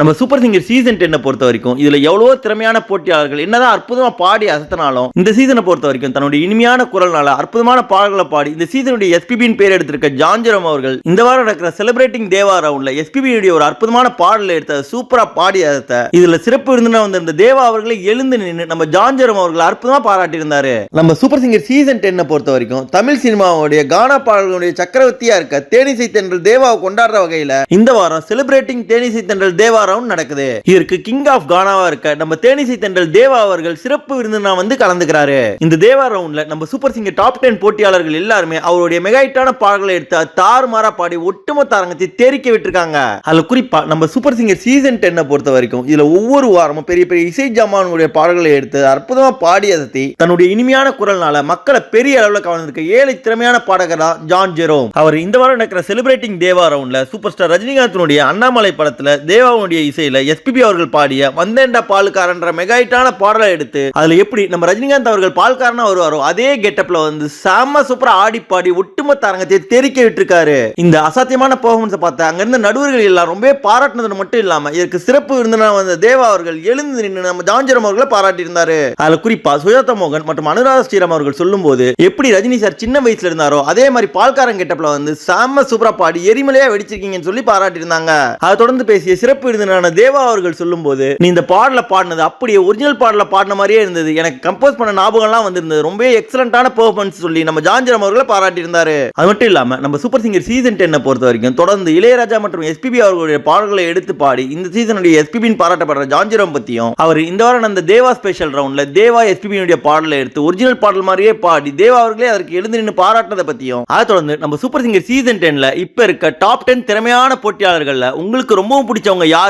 நம்ம super singer season டென்னை பொறுத்த வரைக்கும் இதுல எவ்வளவோ திறமையான போட்டியாளர்கள் என்னதான் அற்புதமா பாடி அசத்தினாலும் இந்த சீசனை பொறுத்த வரைக்கும் தன்னுடைய இனிமையான குரல்னால அற்புதமான பாடல்களை பாடி இந்த சீசனுடைய எஸ்பிபியின் பேர் எடுத்திருக்க ஜான்ஜரம் அவர்கள் இந்த வாரம் நடக்கிற செலிப்ரேட்டிங் தேவா ரவுண்ட்ல எஸ்பிபியுடைய ஒரு அற்புதமான பாடலை எடுத்த சூப்பரா பாடி அசத்த இதுல சிறப்பு விருந்தினா வந்திருந்த தேவா அவர்களை எழுந்து நின்று நம்ம ஜான்ஜரம் அவர்கள் அற்புதமா பாராட்டியிருந்தாரு. நம்ம சூப்பர் சிங்கர் சீசன் டென்னை பொறுத்த வரைக்கும் தமிழ் சினிமாவுடைய கானா பாடல்களுடைய சக்கரவர்த்தியா இருக்க தேனிசை தென்றல் தேவாவை கொண்டாடுற வகையில இந்த வாரம் செலிப்ரேட்டிங் தேனிசை தென்றல் தேவா ரவுண்ட் நடக்குது. இதற்கு கிங் ஆஃப் கானாவா இருக்க நம்ம தேனிசை தென்றல் தேவா அவர்கள் சிறப்பு விருந்தினா வந்து கலந்துக்கிறாரு. இந்த தேவா ரவுண்ட்ல நம்ம சூப்பர் சிங்கர் டாப் டென் போட்டியாளர்கள் எல்லாருமே அவருடைய மெகாயிட்டான பாடல்களை எடுத்து தாறுமாறா பாடி ஒட்டுமொத்த அரங்கத்தை தெரிக்க விட்டுருக்காங்க. அதுல குறிப்பா நம்ம சூப்பர் சிங்கர் சீசன் டென்னை பொறுத்த வரைக்கும் இதுல ஒவ்வொரு வாரமும் பெரிய பெரிய இசை ஜாமானுடைய பாடல்களை எடுத்து அற்புதமா பாடி அசத்தி தன்னுடைய இனிமையான குரல்னால மக்களை பெரிய அளவுல கவர்ந்திருக்க ஏழை திறமையான பாடகர் தான் ஜான் ஜெரோம். அவர் இந்த வாரம் நடக்கிற செலிபிரேட்டிங் தேவா ரவுண்ட்ல சூப்பர் ஸ்டார் ரஜினிகாந்தினுடைய அண்ணாமலை படத்துல தேவாவுடைய இசையில எஸ்பிபி அவர்கள் பாடிய வந்தேண்ட பாலுக்காரன்ற மெகாயிட்டான பாடலை எடுத்து அதுல எப்படி நம்ம ரஜினிகாந்த் அவர்கள் பால்காரனா வருவாரோ அதே கெட்டப்ல வந்து செம சூப்பரா ஆடி பாடி ஒட்டுமொத்த அரங்கத்தை தெரிக்க விட்டுருக்காரு. இந்த அசாத்தியமான பெர்ஃபார்மன்ஸை பார்த்து அங்க இருந்த நடுவர்கள் எல்லாம் ரொம்ப பாராட்டினது மட்டும் இல்லாம இதற்கு சிறப்பு விருந்தினா வந்த தேவா அவர்கள் எழுந்து நின்று நம்ம ஜான்ஜரம் அவர்களை பாராட்டி இருந்தாரு. அதுல குறிப்பா சுஜாதா மோகன் மற்றும் அனுராதா ஸ்ரீராம் அவர்கள் சொல்லும் போது எப்படி ரஜினி சார் சின்ன வயசுல இருந்தாரோ அதே மாதிரி பால்காரன் கெட்டப்ல வந்து செம்ம சூப்பரா பாடி எரிமலையா வெடிச்சிருக்கீங்கன்னு சொல்லி பாராட்டி இருந்தாங்க அதை தொடர்ந்து பேசிய சிறப்பு விருந்தினான தேவா அவர்கள் சொல்லும்போது நீ இந்த பாடல பாடினது அப்படியே ஒரிஜினல் பாடலை பாடின மாதிரியே இருந்தது. எனக்கு கம்போஸ் பண்ண ஞாபகம்லாம் வந்திருந்தது. ரொம்ப எக்ஸலண்டான பெர்ஃபார்மன்ஸ் சொல்லி நம்ம ஜான்ஜரம் அவர்களை பாராட்டி இருந்தாரு அது மட்டும் இல்லாம நம்ம சூப்பர் சிங்கர் சீசன் டென்னை பொறுத்த வரைக்கும் தொடர்ந்து இளையராஜா மற்றும் எஸ்பிபி அவர்களுடைய பாடல்களை எடுத்து பாடி இந்த சீசனுடைய எஸ்பிபின் பாராட்டப்படுற ஜான்ஜரம் பத்தியும் அவர் இந்த வாரம் அந்த தேவா ஸ்பெஷல் ரவுண்ட்ல தேவா எஸ்பிபியுடைய பாடலை எடுத்து ஒரிஜினல் பாடல் மாதிரியே பாடி தேவா அவர்களே அதற்கு எழுந்து நின்று பாராட்டினதை பற்றியும் அதை தொடர்ந்து நம்ம சூப்பர் சிங்கர் சீசன் டென்ல இப்ப இருக்க டாப் டென் திறமையான போட்டியாளர்களில் உங்களுக்கு ரொம்பவும் பிடிச்சவங்க யார்?